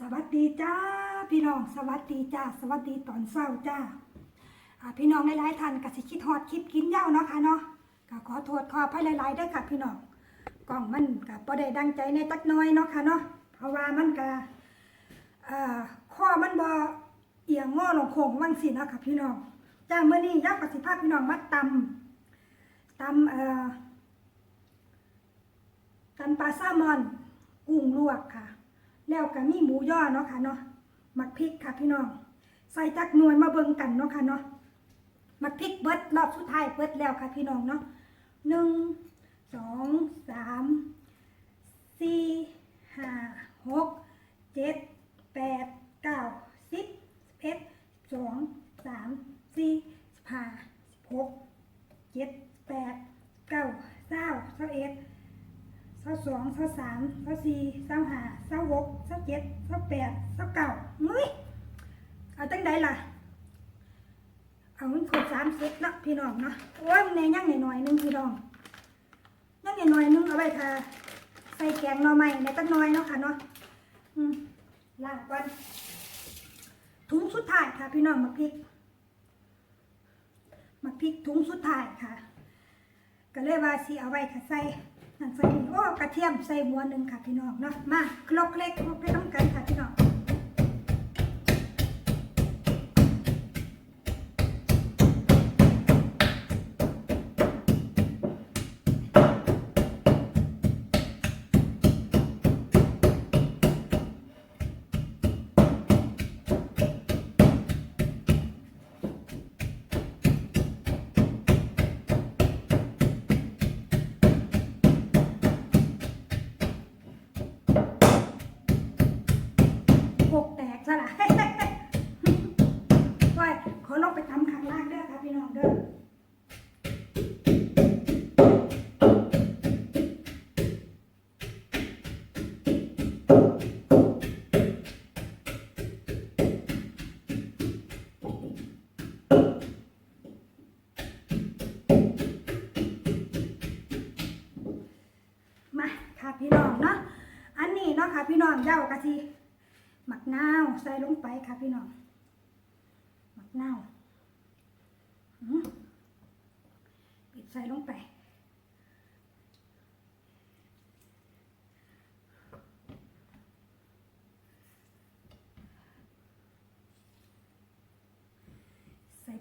สวัสดีจ้าพี่น้องสวัสดีจ้าสวัสดีตอนเช้าจ้าพี่น้องหลายๆท่านก็สิคิดฮอดคลิปกินเหย้าเนาะค่ะเนาะก็ขอโทษขออภัยหลายๆเด้ค่ะพี่น้องกล้องมันก็บ่ได้ดังใจในจักน้อยเนาะค่ะเนาะเพราะว่ามันก็อ่าข้อมันบ่เอียงง้อลงโค้งวังสินะค่ะพี่น้องจ้ามื้อนี้ยักษ์กับสิพาพี่น้องมาตำตำเอ่อตำปลาแซลมอนกุ้งลวกค่ะ แล้วก็มีหมูย่อเนาะค่ะเนาะหมักพริกค่ะพี่น้อง ใส่จักหน่วยมาเบิ่งกันเนาะค่ะเนาะหมักพริกเบิดรอบสุดท้ายเบิดแล้วค่ะพี่น้องเนาะหนึ่งสองสามสี่ห้าหกเจ็ดแปดเก้าสิบเอ็ดสองสามสี่ห้าหกเจ็ดแปดเก้าเก้าสิบเอ็ด เศร้าสองเศร้าสามเศร้าสี่เศร้าห้าเศร้าหกเศร้าเจ็ดเศร้าแปดเศร้าเก้ามุ้ยเอาตั้งใดล่ะ เอามันครบสามสิบเนะพี่น้องเนาะโอ้ยมันแน่ยังหน่อยๆนึงพี่น้องยังหน่อยๆนึงเอาไว้ค่ะใส่แกงหน่อไม้ในตั้งน้อยเนาะค่ะเนาะอืมล้างก่อนถุงสุดท้ายค่ะ พี่น้องมาพริกมาพริกถุงสุดท้ายค่ะ ก็เลยว่าสิเอาไว้ค่ะใส่ นั่นใส่นี่โอ้กระเทียมใส่หัวหนึ่งค่ะพี่น้องเนาะมาคลกเล็กคลกเล็กน้ำกันค่ะพี่น้อง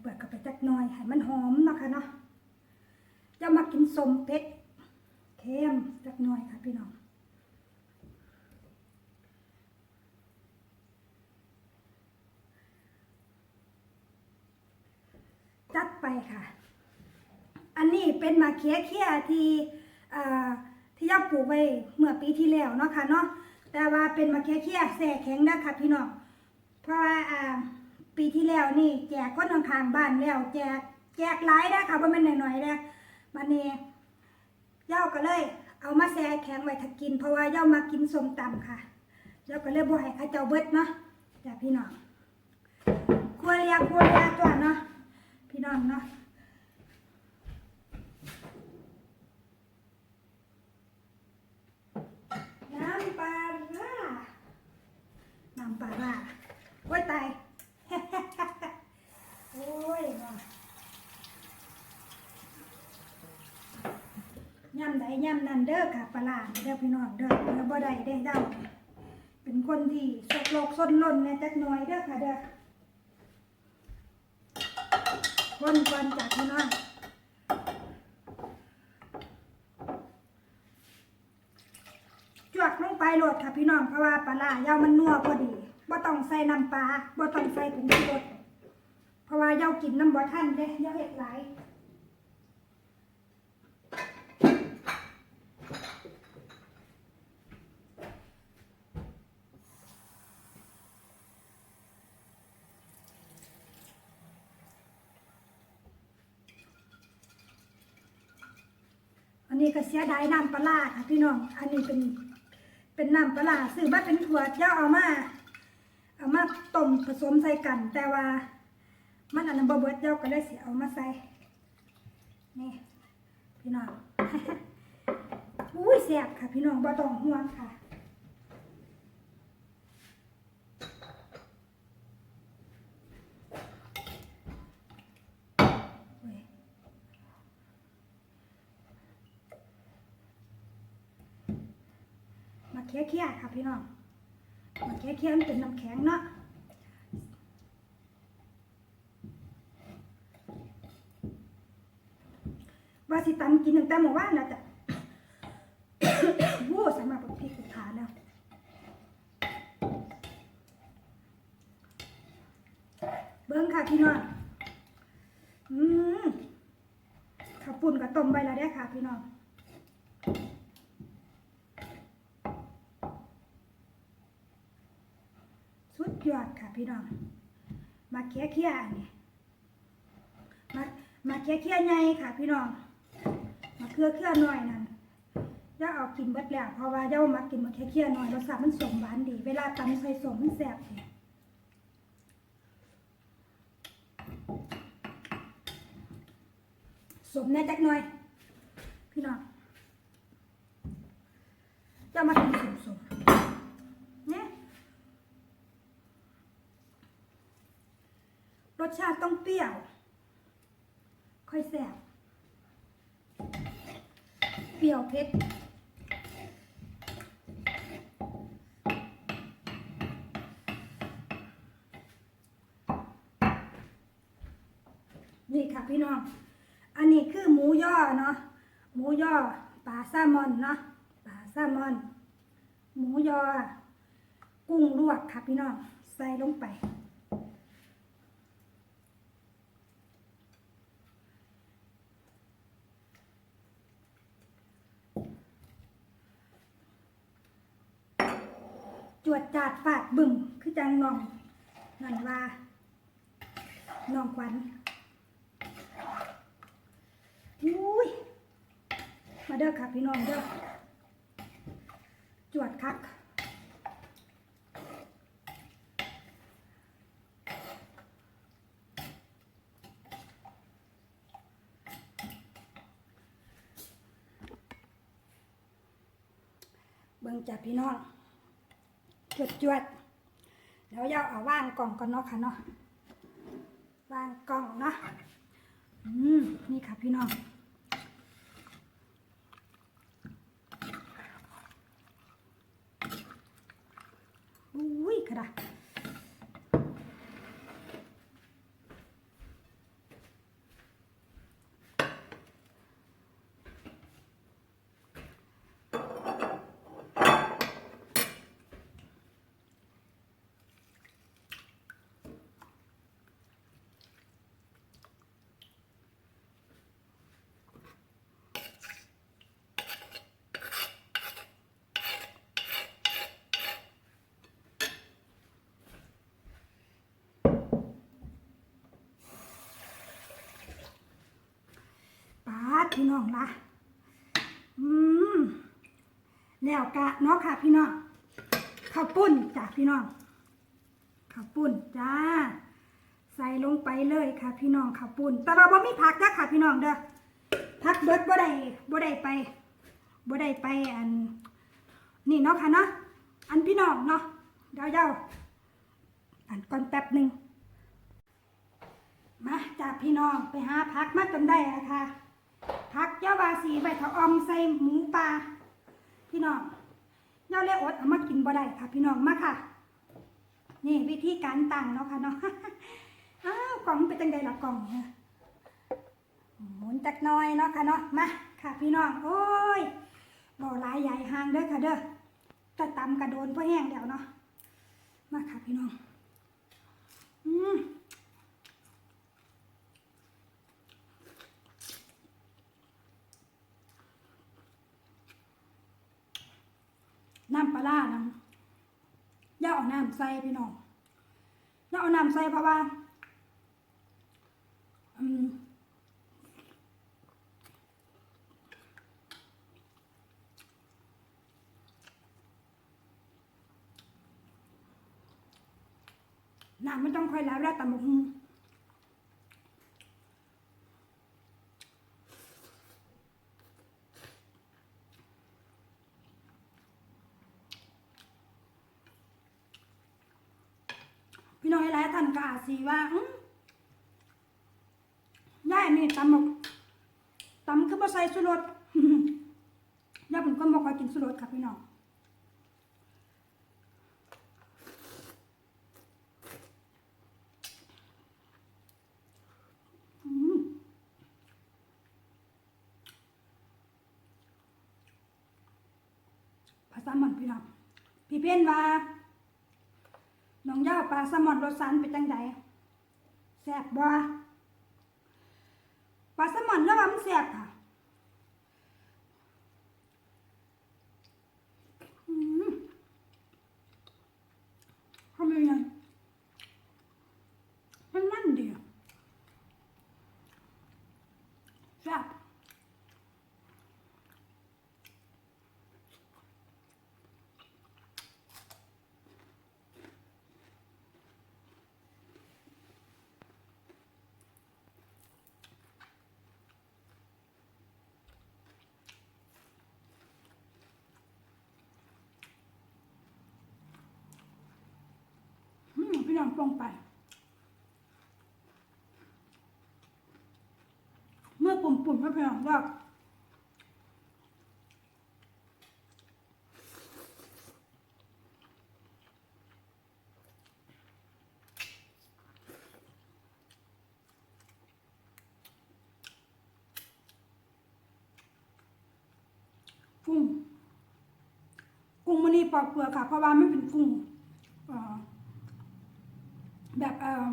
เปลือกกับไปจักหน่อยให้มันหอมนะคะเนาะจะมากินสมเผ็ดเค็มจักหน่อยค่ะพี่น้องจัดไปค่ะ อันนี้เป็นมะเขือเคียที่ที่ย่าปลูกไว้เมื่อปีที่แล้วเนาะค่ะเนาะแต่ว่าเป็นมะเขือเคียแส่แข็งนะคะพี่น้องเพราะว่า ปีที่แล้วนี่ แจกคนข้างๆบ้านแล้ว แจกแจกหลายนะคะว่ามันหน่อยๆนะมันนี่เย้าก็เลย เอามาแช่แข็งไว้ถ้ากิน เพราะว่าเย้ามากินส้มตำค่ะเย้าก็เลยบ่ให้เข้าเจ้าเบิดเนาะจ้ะพี่น้องครัวเรียครัวเรียตัวเนาะพี่น้องเนาะน้ำปลาร้าน้ำปลาร้าโอ้ยตาย โอ้ยเนาะ ย่ำใดย่ำ นั่นเด้อค่ะปลาร้าเด้อพี่น้องเด้อเด้อบ่ได้เด้เจ้าเป็นคนที่สกโลกสนล้นแน่จักหน่อยเด้อค่ะเด้อคนก่อนจากพี่น้องจวกลงไปโหลดค่ะพี่น้องเพราะว่าปลาร้าเย้ามันนัวพอดีบ่ต้องใส่น้ำปลาบ่ต้องใส่ผงชูรสเพราะว่าเย้ากินน้ำบ่ทันเด้เย้าเฮ็ดหลาย ก็เสียดายน้ำปลาค่ะพี่น้อง อันนี้เป็นเป็นน้ำปลาซื้อมาเป็นขวดย่าเอามาเอามาต้มผสมใส่กัน แต่ว่ามันอันนั้นบ่เบิดเจ้าก็เลยสิเอามาใส่นี่พี่น้องอุ้ยแซ่บค่ะพี่น้องบ่ต้องห่วงค่ะ เคี้ยๆค่ะพี่น้องมาเคี้ยๆมันเป็นน้ำแข็งเนาะว่าสิตำกินตั้งแต่เมื่อวานนะจ๊ะโว้สามารถปพริกกับขาแล้วเบิ้งค่ะพี่น้อง อืมข้าวปุ่นกับต้มใบละได้ค่ะพี่น้อง สุดยอดค่ะพี่น้อง มา เคี้ยเคี้ยนี่มามาเคี้ยเคี้ยๆใหญ่ค่ะ พี่น้องมาเครือเครือๆหน่อยนั่นย่าเอากินเบิดแล้วเพราะว่าเจ้ามากินมาเคี้ยเคี้ยๆหน่อยรสชาติมันสมหวานดี เวลาตำใส่สมมันแซ่บดีสมแน่จักหน่อย พี่น้องจะมากินสมสมๆเนี่ย รสชาติต้องเปรี้ยว ค่อยแซ่บเปรี้ยวเผ็ดนี่ค่ะพี่น้อง อันนี้คือหมูย่อเนาะ หมูย่อปลาแซลมอนเนาะ ปลาแซลมอน หมูยอ กุ้งลวกค่ะพี่น้อง ใส่ลงไป วดจาดฟาดบึ้มคือจังน้องนั่นว่าน้องขวัญอุ้ยมาเด้อค่ะพี่น้องเด้อจวดคักเบิ่งจับพี่น้อง จวดจวดๆแล้วยาเอาว่างกล่องก่อนเนาะค่ะเนาะว่างกล่องเนาะอืมนี่ค่ะพี่น้องอุ้ยกระดาษปาด พี่น้องนะอืมแล้วกะเนาะค่ะพี่น้องข้าวปุ้นจ้ะพี่น้องข้าวปุ้นจ้า ใส่ลงไปเลยค่ะ พี่น้องข้าวปุ้น แต่ว่าบ่มีผักนะค่ะ พี่น้องเด้อผักเบิดบ่ได้บ่ได้ไปบ่ได้ไปอัน นี่เนาะค่ะเนาะอันพี่น้องเนาะเดี๋ยวเดี๋ยวอันก่อนแป๊บหนึ่งมาจ้าพี่น้องไปหาผักมาจนได้อะค่ะ ผักยาวาสีใบถาออมใส่หมูปลาพี่น้องย่าเล่อดเอามากินบ่ได้ค่ะ พี่น้องมาค่ะ นี่วิธีการตั้งเนาะค่ะเนาะอ้าวกล่องเป็นจังใดล่ะกล่องเนี่ยหมุนจักน้อยเนาะค่ะเนาะมาค่ะ พี่น้องโอ้ยบ่หลายใหญ่ห่างเด้อค่ะเด้อจะตำกระโดนเพื่อแห้งเดี๋ยวเนาะมาค่ะพี่น้อง อืมน้ำปลาร้าน้ำอย่าเอาน้ำใส่พี่น้องอย่าเอาน้ำใส่เพราะว่าน้ำไม่ต้องค่อยแล้วแล้วแต่มกหุง สีว่าย่ายนี่ตำหมกตำคือมาใส่สุรสย่าผมก็มอกว่ากินสุรสค่ะพี่น้องภาษาเหมือนพี่น้องพี่เพ้นว่า น้องย่าปลาแซลมอนรสสันเป็นจังไดแซ่บบ่ปลาแซลมอนแล้วว่ามันแซ่บค่ะอืมเขาเป็นยังมันมันดีอะแซ่บ อืมพี่ น้องปองไป เมื่อปุ่มปุ่มๆพี่น้องว่ากุ้งกุ้งมันนี่ปอกเปลือกค่ะเพราะว่ามันเป็นกุ้ง แบบเอ่อ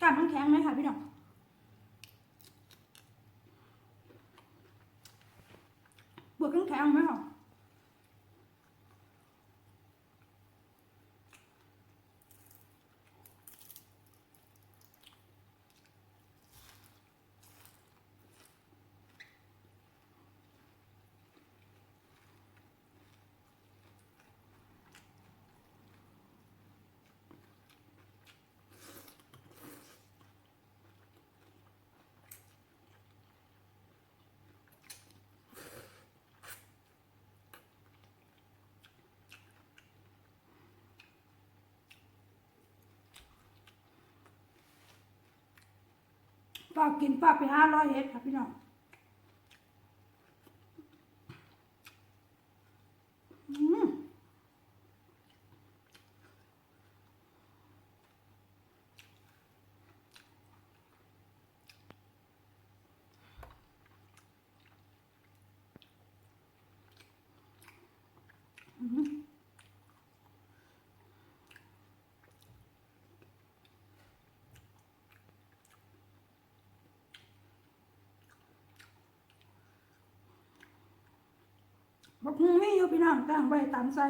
กล้ำแข็งไหมคะพี่น้องบวกน้ำแข็งไหมคะ ฝากกินฝากไปห้าร้อยเฮ็ดค่ะพี่น้องอืมอืมบั กฮุงมีอยู่พี่น้องตั้งไว้ตามใจ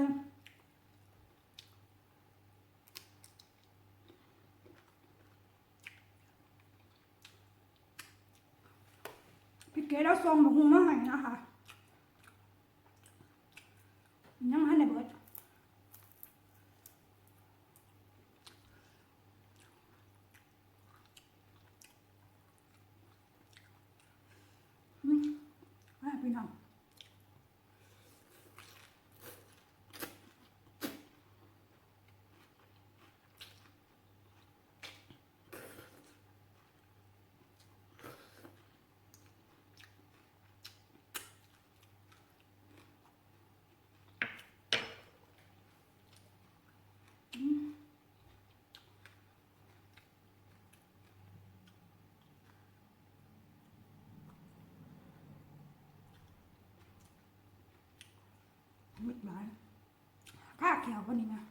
พี่เก๋แล้วส่งบักฮุงมาให้นะคะ ยังไม่ได้เบิดอืมให้พี่น้อง มืดหลายข้าเขียวคนนี้นะ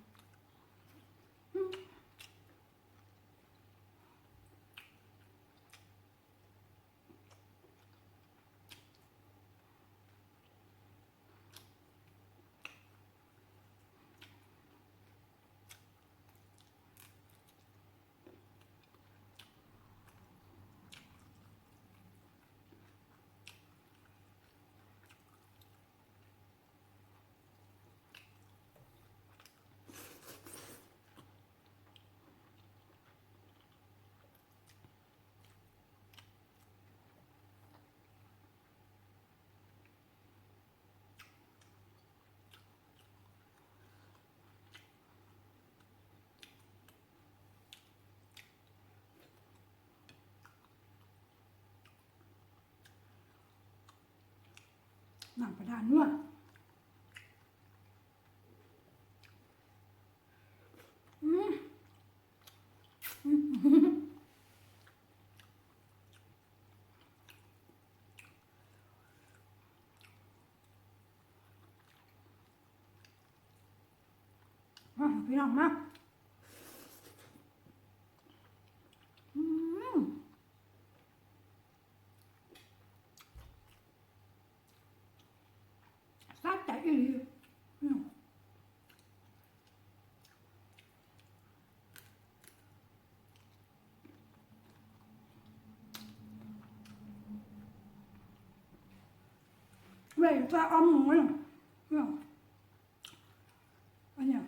หนังประดานนัวอืมอืมพี่น้องมาอืมซาใจอีหลีอืม เว้ยจะเอาหมูเนี่ยเนี่ยอันเนี้ย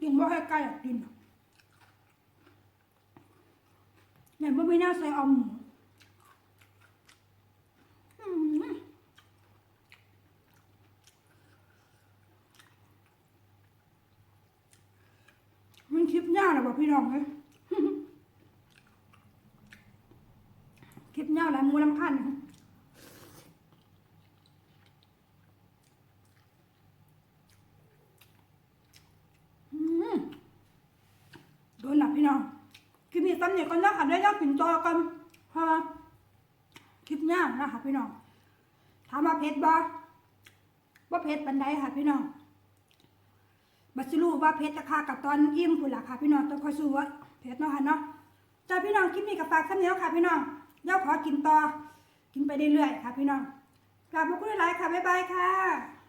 กินบ่ให้ไก่อะกินอะเนี่ยบ่มีหน้าใส่เอาหมูอืมมันคลิปห น้องเอ้ยคลิปหน้าหลายมูลำคันนะอืมโดนหลับพี่น้อง คลิปนี้ตำเนี่ยก็นักอันได้ยากปิ่นต่อกันฮะคลิปหน้านะคะพี่น้องถามว่าเพชรบ่ว่าเพชรปันไดค่ะพี่น้อง บัสรู้ว่าเพชรราคากับตอนอิ่มพุ่นล่ะค่ะ พี่น้องต้องคอยสู้ว่าเพชรเนาะค่ะเนาะจ้าพี่น้องคลิปนี้กับฝากซ้ำเนี้ยค่ะ พี่น้องเดี๋ยวขอกินต่อกินไปเรื่อยๆค่ะ พี่น้องกลับมาคุยไลฟ์ค่ะบ๊ายบายค่ะ